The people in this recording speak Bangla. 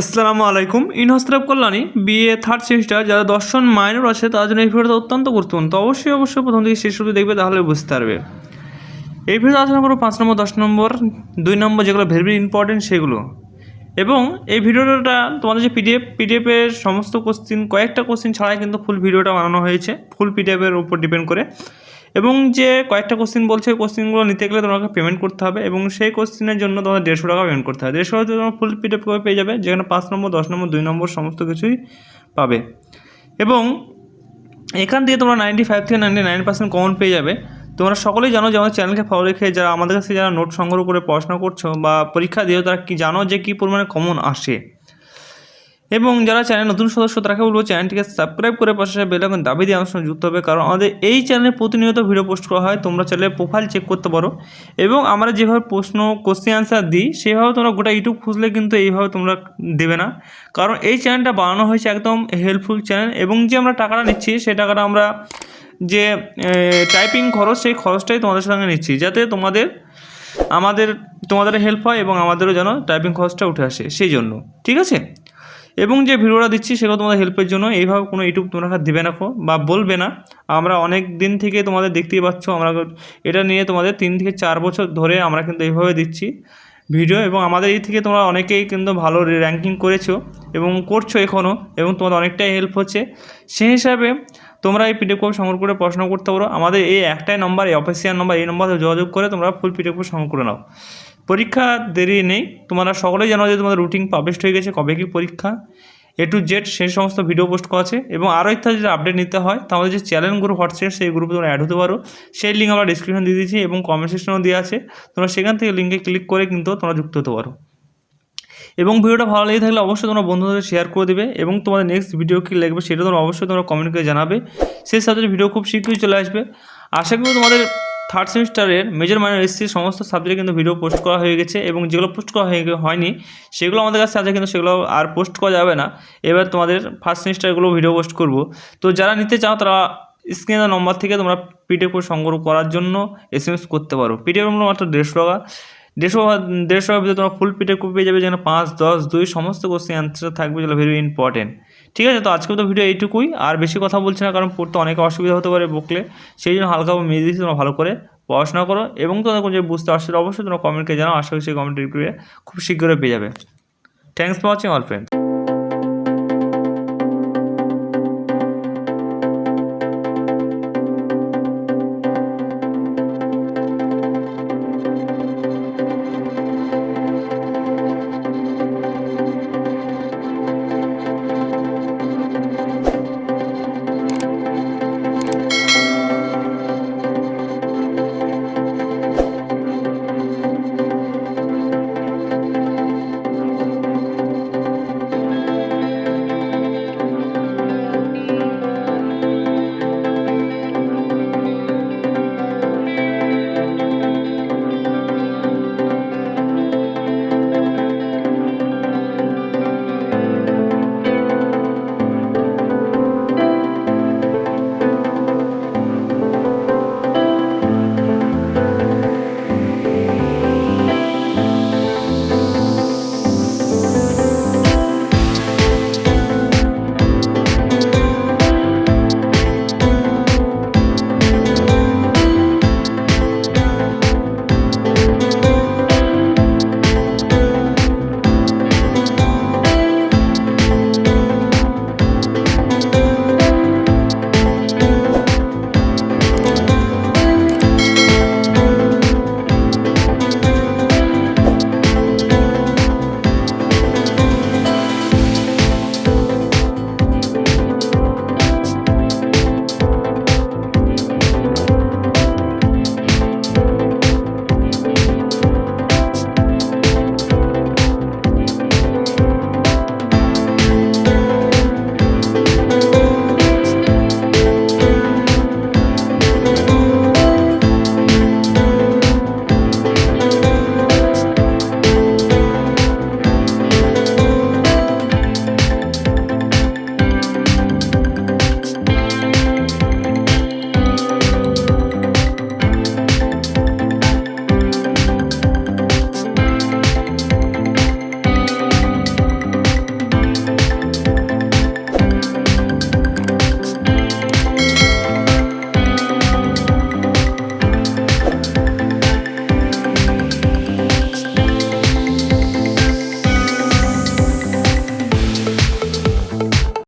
আসসালামু আলাইকুম। ইনহস্ত্রাব কল্যাণী বিএ থার্ড সেমিস্টার যারা দর্শন মাইনর আছে, তার জন্য এই ভিডিওটা অত্যন্ত গুরুত্বপূর্ণ। তো অবশ্যই অবশ্যই প্রথম থেকে শেষ অবধি দেখবে, তাহলে বুঝতে পারবে। এই ভিডিওতে আলোচনা করব পাঁচ নম্বর, দশ নম্বর, দুই নম্বর যেগুলো ভেরি ইম্পর্টেন্ট সেগুলো। এবং এই ভিডিওটা তোমাদের যে পিডিএফ পিডিএফের সমস্ত কোশ্চিন কয়েকটা কোশ্চিন ছাড়াই কিন্তু ফুল ভিডিওটা বানানো হয়েছে। ফুল পিডিএফের উপর ডিপেন্ড করে। এবং যে কয়েকটা কোশ্চিন বলছে কোশ্চিনগুলো নিতে গেলে তোমাকে পেমেন্ট করতে হবে এবং সেই কোশ্চিনের জন্য তোমাদের দেড়শো টাকা পেমেন্ট করতে হবে। দেড়শো টাকা তোমার ফুল পিডিএফ করে পেয়ে যাবে, যেখানে পাঁচ নম্বর, দশ নম্বর, দুই নম্বর সমস্ত কিছুই পাবে। এবং এখান থেকে তোমরা নাইনটি ফাইভ থেকে নাইনটি নাইন পার্সেন্ট কমন পেয়ে যাবে। তোমরা সকলেই জানো যে আমাদের চ্যানেলকে ফলো রেখে যারা আমাদের কাছে যারা নোট সংগ্রহ করে পড়াশোনা করছ বা পরীক্ষা দিও, তারা কি জানো যে কী পরিমাণে কমন আসে? এবং যারা চ্যানেল নতুন সদস্য তাকে বলব চ্যানেলটিকে সাবস্ক্রাইব করে পাশে বেল এখন দাবি দিয়ে আমার সঙ্গে যুক্ত হবে। কারণ আমাদের এই চ্যানেলে প্রতিনিয়ত ভিডিও পোস্ট করা হয়, তোমরা চাইলে প্রোফাইল চেক করতে পারো। এবং আমরা যেভাবে প্রশ্ন কোশ্চেন আনসার দিই, সেভাবে তোমরা গোটা ইউটিউব খুঁজলে কিন্তু এইভাবে তোমরা দেবে না। কারণ এই চ্যানেলটা বানানো হয়েছে একদম হেল্পফুল চ্যানেল এবং যে আমরা টাকাটা নিচ্ছি, সেই টাকাটা আমরা যে টাইপিং খরচ, সেই খরচটাই তোমাদের সঙ্গে নিচ্ছি। যাতে তোমাদের, আমাদের, তোমাদের হেল্প হয় এবং আমাদেরও যেন টাইপিং খরচটা উঠে আসে, সেই জন্য। ঠিক আছে? এবং যে ভিডিওটা দিচ্ছি সেগুলো তোমাদের হেল্পের জন্য। এইভাবে কোনো ইউটিউব তোমরা দেবে না বা বলবে না। আমরা অনেক দিন থেকে তোমাদের দেখতেই পাচ্ছ, আমরা এটা নিয়ে তোমাদের তিন থেকে চার বছর ধরে আমরা কিন্তু এইভাবে দিচ্ছি ভিডিও এবং আমাদের এই থেকে তোমরা অনেকেই কিন্তু ভালো র্যাঙ্কিং করেছ এবং করছ এখনও এবং তোমাদের অনেকটাই হেল্প হচ্ছে। সেই হিসাবে তোমরা এই পিডিএফ কোড সংগ্রহ করে পড়াশোনা করতে পারো। আমাদের এই একটাই নম্বর এই অফিসিয়াল নম্বর এই নম্বরে যোগাযোগ করে তোমরা ফুল পিডিএফ কোড সংগ্রহ করে নাও। পরীক্ষা দেরি নেই। তোমরা সকলেই জানো যে তোমাদের রুটিন পাবলিশ হয়ে গেছে, কবে কি পরীক্ষা। এ টু জেড সেই সমস্ত ভিডিও পোস্ট করা আছে এবং আরও ইত্যাদি যদি আপডেট নিতে হয় তাহলে যে চ্যানেল গ্রুপ হোয়াটসঅ্যাপ সেই গ্রুপে তোমরা অ্যাড হতে পারো। সেই লিঙ্ক আমরা ডিসক্রিপশন দিয়ে দিয়েছি এবং কমেন্ট সেকশনও দেওয়া আছে। তোমরা সেখান থেকে লিঙ্কে ক্লিক করে কিন্তু তোমরা যুক্ত হতে পারো। এবং ভিডিওটা ভালো লেগে থাকলে অবশ্যই তোমরা বন্ধুদের শেয়ার করে দেবে এবং তোমাদের নেক্সট ভিডিও কী লাগবে সেটা তোমরা অবশ্যই তোমরা কমেন্ট করে জানাবে। সেই সাবজেক্টের ভিডিও খুব শীঘ্রই চলে আসবে। আশা করি তোমাদের থার্ড সেমিস্টারের মেজর মাইনর এসসি সমস্ত সাবজেক্টে কিন্তু ভিডিও পোস্ট করা হয়ে গেছে এবং যেগুলো পোস্ট করা হয়ে হয়নি, সেগুলো আমাদের কাছে আছে কিন্তু সেগুলো আর পোস্ট করা যাবে না। এবার তোমাদের ফার্স্ট সেমিস্টারগুলো ভিডিও পোস্ট করব। তো যারা নিতে চাও তারা স্ক্রিনের নম্বর থেকে তোমরা পিডিএফ সংগ্রহ করার জন্য এস করতে পারো। পিডিএফ মাত্র দেড়শো টাকা। দেড়শো দেড়শো ভিতরে তোমরা ফুল কপি পেয়ে যাবে যেখানে পাঁচ, দশ, দুই, সমস্ত কোশ্চেন অ্যান্সার থাকবে যেগুলো ভেরি ইম্পর্টেন্ট ঠিক আছে, তো আজকে তো ভিডিও এইটুকুই। আর বেশি কথা বলছি না, কারণ পড়তে অনেক অসুবিধা হতে পারে বকলে। সেই জন্য হালকা মেয়ে দিচ্ছি, তোমরা ভালো করে পড়াশোনা করো। এবং তোমাদের কোনো বুঝতে অসুবিধা অবশ্যই তোমরা কমেন্টকে জানাও। আশা করি সেই কমেন্ট খুব শীঘ্রই পেয়ে যাবে। Thanks for watching all friend